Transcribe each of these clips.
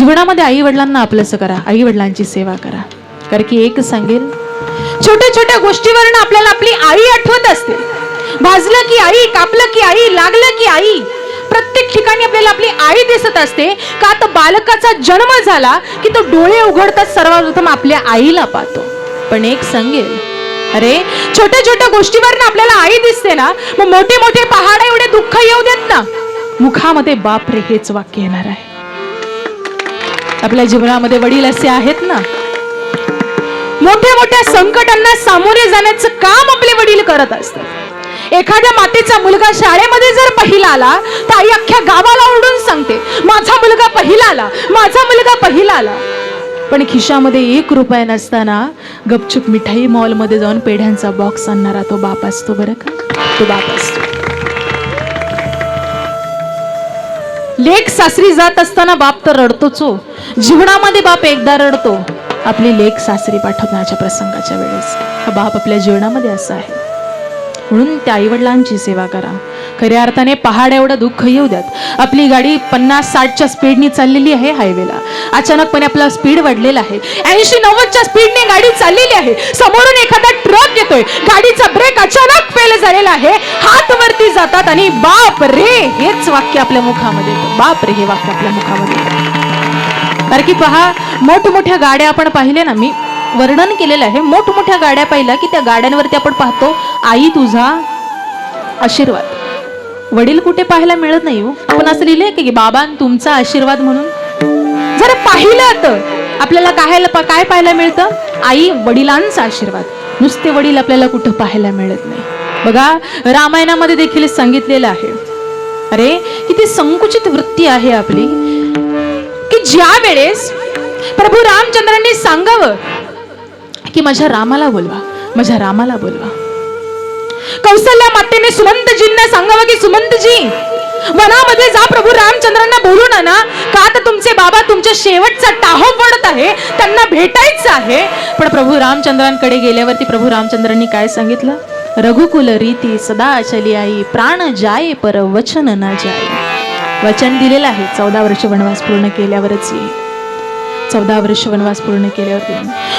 जीवनामध्ये आई वडिलांना आपलंसं करा. आई वडिलांची सेवा करा. कारण की एक सांगेल छोट्या छोट्या गोष्टीवरनं आपल्याला आपली आई आठवत असते. भाजलं की आई कापलं की आई लागलं की आई. प्रत्येक ठिकाणी आपल्याला आपली आई दिसत असते. का तर बालकाचा जन्म झाला की तो डोळे उघडताच सर्वप्रथम आपल्या आईला पाहतो. पण एक सांगेल अरे छोट्या छोट्या गोष्टीवर आपल्याला आई दिसते ना मग मोठे मोठे पहाड एवढे दुःख येऊ देत ना. मुखामध्ये बाप रे हेच वाक्य येणार आहे. आपल्या जीवनामध्ये वडील असे आहेत ना? मोठ्या मोठ्या संकटांना सामोरे जाण्याचं काम आपले वडील करत असतात. एखाद्या मातेचा मुलगा शाळेमध्ये जर पहिला आला तर आई अख्ख्या गावाला ओरडून सांगते माझा मुलगा पहिला आला माझा मुलगा पहिला आला. पण खिशामध्ये एक रुपया नसताना गपचूप मिठाई मॉलमध्ये जाऊन पेढ्यांचा बॉक्स आणणारा तो बाप असतो बरं का? तो बाप असतो. लेख सासरी जात असताना बाप तर रडतोच. हो जीवनामध्ये बाप एकदा रडतो. आपली लेख सासरी पाठवण्याच्या प्रसंगाच्या वेळेस. हा बाप आपल्या जीवनामध्ये असा आहे. म्हणून त्या आईवडिलांची सेवा करा. खऱ्या अर्थाने पहाड एवढं दुःख येऊ द्यात. आपली गाडी पन्नास साठच्या स्पीडनी चाललेली आहे हायवेला. अचानकपणे आपला स्पीड वाढलेला आहे. ऐंशी नव्वदच्या स्पीडने गाडी चाललेली आहे. समोरून एखादा ट्रक येतोय. गाडीचा ब्रेक अचानक केलं झालेलं आहे. हात वरती जातात आणि बाप रे हेच वाक्य आपल्या मुखामध्ये बाप रे हे वाक्य आपल्या मुखामध्ये कारण की पहा मोठमोठ्या गाड्या आपण पाहिले ना मी वर्णन केलेलं आहे. मोठमोठ्या गाड्या पाहिल्या की त्या गाड्यांवरती आपण पाहतो आई तुझा आशीर्वाद. वडील कुठे पाहायला मिळत नाही हो. आपण असं लिहिलंय की बाबा तुमचा आशीर्वाद म्हणून. जर पाहिलं तर आपल्याला काय काय पाहायला मिळतं? आई वडिलांचा आशीर्वाद. नुसते वडील आपल्याला कुठं पाहायला मिळत नाही. बघा रामायणामध्ये देखील सांगितलेलं आहे. अरे किती संकुचित वृत्ती आहे आपली. की ज्या वेळेस प्रभू रामचंद्रांनी सांगावं की माझ्या रामाला बोलवा माझ्या रामाला बोलवा. कौशल्या मातेने सुमंतजींना सांगावं की सुमंतजी वनामध्ये जा प्रभू रामचंद्रांना बोलून ना का तर तुमचे बाबा तुमच्या शेवटचा टाहो पडत आहे? त्यांना भेटायचं आहे. पण प्रभू रामचंद्रांकडे गेल्यावरती प्रभू रामचंद्रांनी काय सांगितलं? रघुकुल रीती सदा अचली आई प्राण जाय पर वचन न जाय. वचन दिलेलं आहे चौदा वर्ष वनवास पूर्ण केल्यावरच येईल. चौदा वर्ष वनवास पूर्ण केल्यावरती.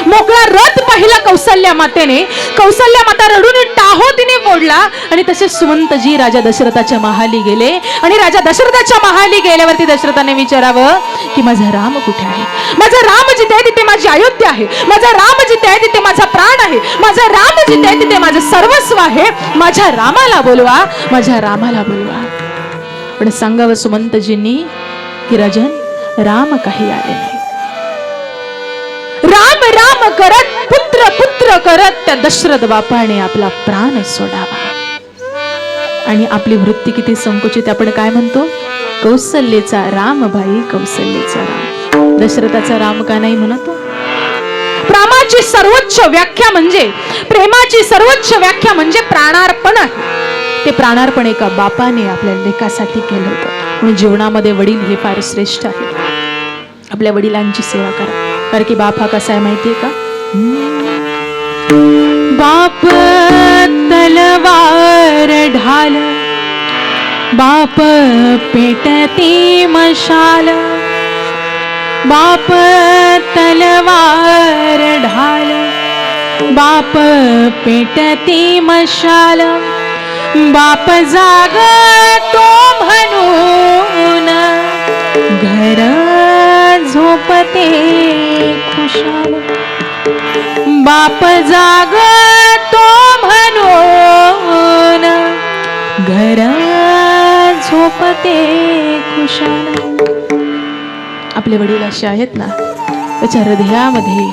मोकळा रथ पाहिला कौशल्या मातेने. कौशल्या माता रडून टाहो तिने फोडला आणि तसे सुमंतजी राजा दशरथाच्या महाली गेले. आणि राजा दशरथाच्या महाली गेल्यावरती दशरथाने विचारावं की माझा राम कुठे आहे? माझा राम जिथे आहे तिथे माझी अयोध्या आहे. माझा राम जिथे आहे तिथे माझा प्राण आहे. माझा राम जिथे आहे तिथे माझं सर्वस्व आहे. माझ्या रामाला बोलवा. माझ्या रामाला बोलवा. पण सांगावं सुमंतजींनी की राजन राम काही आले नाही करत पुत्र पुत्र करत त्या दशरथ बापाने आपला प्राण सोडावा. आणि आपली वृत्ती किती संकुचित आपण काय म्हणतो? कौसल्येचा राम भाई कौसल्येचा राम. दशरथाचा राम का नाही म्हणतो प्रामाची सर्वोच्च व्याख्या म्हणजे प्रेमाची सर्वोच्च व्याख्या म्हणजे प्राणार्पण आहे. ते प्राणार्पण एका बापाने आपल्या लेखासाठी केलं होतं. म्हणून जीवनामध्ये वडील हे फार श्रेष्ठ आहे आपल्या वडिलांची सेवा करा. कारण की बाप हा कसा आहे माहितीये का? बाप तलवार ढाल बाप पेटते मशाल बाप तलवार ढाल बाप पेटते मशाल बाप जाग तो म्हणून घर झोपते खुशाल. बाप जाग तो म्हणून घर झोपते खुशाल. आपले वडील असे आहेत ना त्याच्या हृदयामध्ये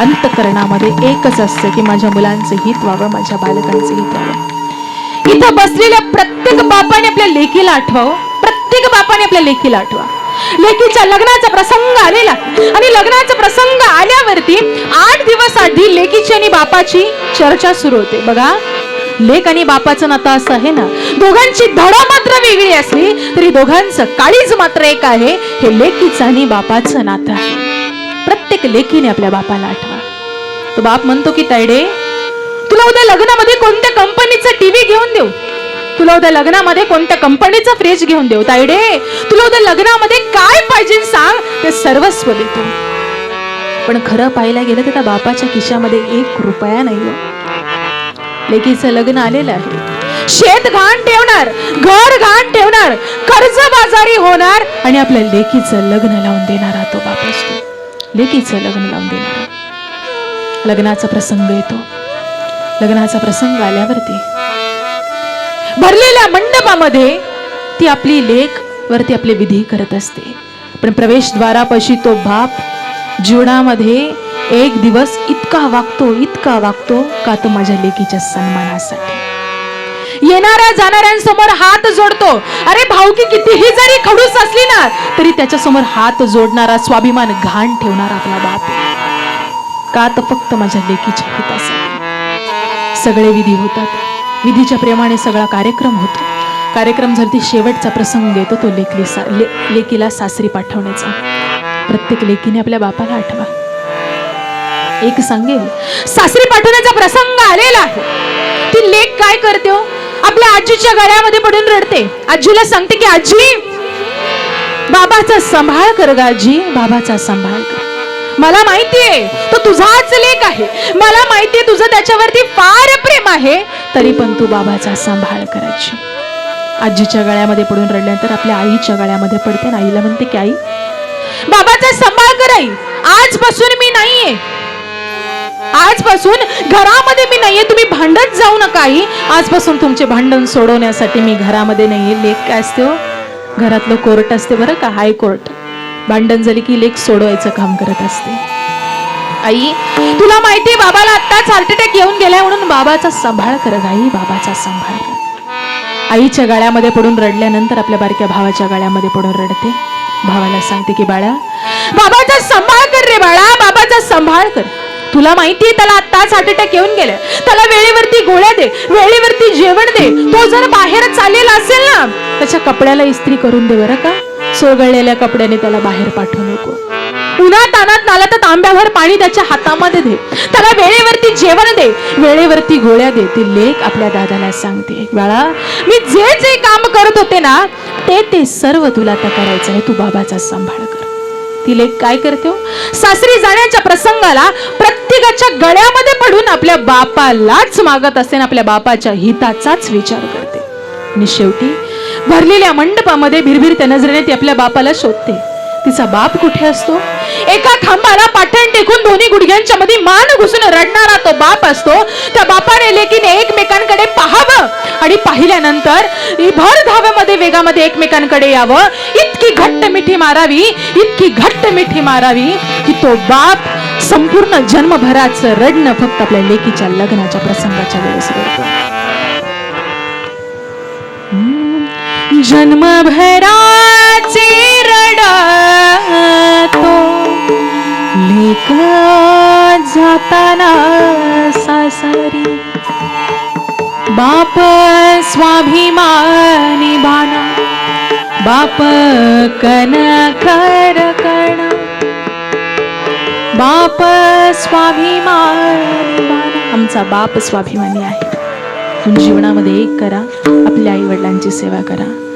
अंतकरणामध्ये एकच असतं की माझ्या मुलांचं हित व्हावं माझ्या बालकांचं हित व्हावं. इथं बसलेल्या प्रत्येक बापाने आपल्या लेकीला आठवावं. प्रत्येक बापाने आपल्या लेकीला आठवा. लेकीच्या लग्नाचा प्रसंग आलेला. आणि लग्नाचा प्रसंग आल्यावरती आठ दिवस आधी लेकीची आणि बापाची चर्चा सुरू होते. बघा लेक आणि बापाचं नातं असं आहे ना? दोघांची धडा मात्र वेगळी असली तरी दोघांचं काळीज मात्र एक आहे. हे लेकीचं आणि बापाचं नातं आहे. प्रत्येक लेकीने आपल्या बापाला आठवा. तो बाप म्हणतो की तैडे तुला उद्या लग्नामध्ये कोणत्या कंपनीचा टीव्ही घेऊन देऊ? तुला उद्या लग्नामध्ये कोणत्या कंपनीचा फ्रीज घेऊन देऊ ताईडे? तुला उद्या लग्नामध्ये काय पाहिजे सांग? ते सर्वस्व देतो पण खरं पाहायला गेलं तर त्या बापाच्या खिशामध्ये एक रुपया नाही हो. लेकीचं लग्न आलेलं आहे. शेत घाण ठेवणार घर घाण ठेवणार कर्ज बाजारी होणार आणि आपल्या लेकीचं लग्न लावून देणारा तो बाप असतो. लेकीचं लग्न लावून देणारा. लग्नाचा प्रसंग येतो. लग्नाचा प्रसंग आल्यावरती भरलेल्या मंडपामध्ये ती आपली लेख वरती आपले विधी करत असते. पण प्रवेशद्वारापाशी तो बाप जीवनामध्ये एक दिवस इतका वागतो इतका वागतो का तो माझ्या लेकीच्या सन्मानासाठी. येणाऱ्या जाणाऱ्यांसमोर हात जोडतो. अरे भावकी कितीही जरी खडूस असली ना तरी त्याच्यासमोर हात जोडणारा स्वाभिमान घाण ठेवणारा आपला बाप का तर फक्त माझ्या लेकीच्या हितासाठी. सगळे विधी होतात. विधीच्या प्रेमाने सगळा कार्यक्रम होतो. कार्यक्रम झाला ती शेवटचा प्रसंग येतो तो लेखली सा ले, लेकीला सासरी पाठवण्याचा. प्रत्येक लेकीने आपल्या बापाला आठवा. एक सांगेल सासरी पाठवण्याचा प्रसंग आलेला आहे. ती लेख काय करते हो? आपल्या आजीच्या गळ्यामध्ये पडून रडते. आजीला सांगते की आजी बाबाचा सांभाळ कर ग आजी बाबाचा सांभाळ कर. मला माहितीये तो तुझाच लेख आहे. मला माहितीये तुझं त्याच्यावरती फार प्रेम आहे. तरी पण तू बाबाचा सांभाळ करायची. आजीच्या गळ्यामध्ये पडून रडल्यानंतर आपल्या आईच्या गळ्यामध्ये पडते. आणि आईला म्हणते की आई बाबाचा सांभाळ कराई आजपासून मी नाहीये. आजपासून घरामध्ये मी नाहीये. तुम्ही भांडत जाऊ नका आई. आजपासून तुमचे भांडण सोडवण्यासाठी मी घरामध्ये नाहीये. लेख काय असते हो? घरातलं कोर्ट असते बरं का? हाय कोर्ट भांडण झाली की लेख सोडवायचं काम करत असते. आई तुला माहितीये बाबाला आत्ताच हार्ट अटॅक येऊन गेलाय म्हणून बाबाचा सांभाळ कर आई बाबाचा सांभाळ कर. आईच्या गाळ्यामध्ये पडून रडल्यानंतर आपल्या बारक्या भावाच्या गाळ्यामध्ये पडून रडते. भावाला सांगते की बाळा बाबाचा सांभाळ कर रे बाळा बाबाचा सांभाळ कर. तुला माहितीये त्याला आत्ताच हार्ट अटॅक येऊन गेलाय. त्याला वेळेवरती गोळ्या दे वेळेवरती जेवण दे. तो जर बाहेर चाललेला असेल ना त्याच्या कपड्याला इस्त्री करून दे बरं का? सोगळलेल्या कपड्याने त्याला बाहेर पाठवू नको. उन्हात तानात नाला तर तांब्यावर पाणी त्याच्या हातामध्ये दे. त्याला वेळेवरती जेवण दे. वेळेवरती गोळ्या दे. ती लेख आपल्या दादाला सांगते. बाळा मी जे जे काम करत होते ना ते ते सर्व तुला आता करायचं आहे. तू बाबाचा सांभाळ कर. ती लेख काय करते हो? सासरी जाण्याच्या प्रसंगाला प्रत्येकाच्या गळ्यामध्ये पडून आपल्या बापालाच मागत असते आणि आपल्या बापाच्या हिताचाच विचार करते. आणि शेवटी भरलेल्या मंडपामध्ये भिरभिरत्या नजरेने ती आपल्या बापाला शोधते. तिचा बाप कुठे असतो? एका खांबाला पाठण टेकून दोन्ही गुडघ्यांच्या मध्ये मान घुसून रडणारा तो बाप असतो. त्या बापाने लेकीने एकमेकांकडे पाहावं आणि पाहिल्यानंतर भर धाव्यामध्ये वेगामध्ये एकमेकांकडे यावं. इतकी घट्ट मिठी मारावी इतकी घट्ट मिठी मारावी की तो बाप संपूर्ण जन्मभराचं रडणं फक्त आपल्या लेकीच्या लग्नाच्या प्रसंगाच्या वेळेस रडतो. लेक जाताना सासरी. बाप स्वाभिमानी बाना बाप कन कर कण. बाप स्वाभिमानी बाना आमचा बाप स्वाभिमानी आहे. जीवनामध्ये एक करा. आपल्या आई वडिलांची सेवा करा.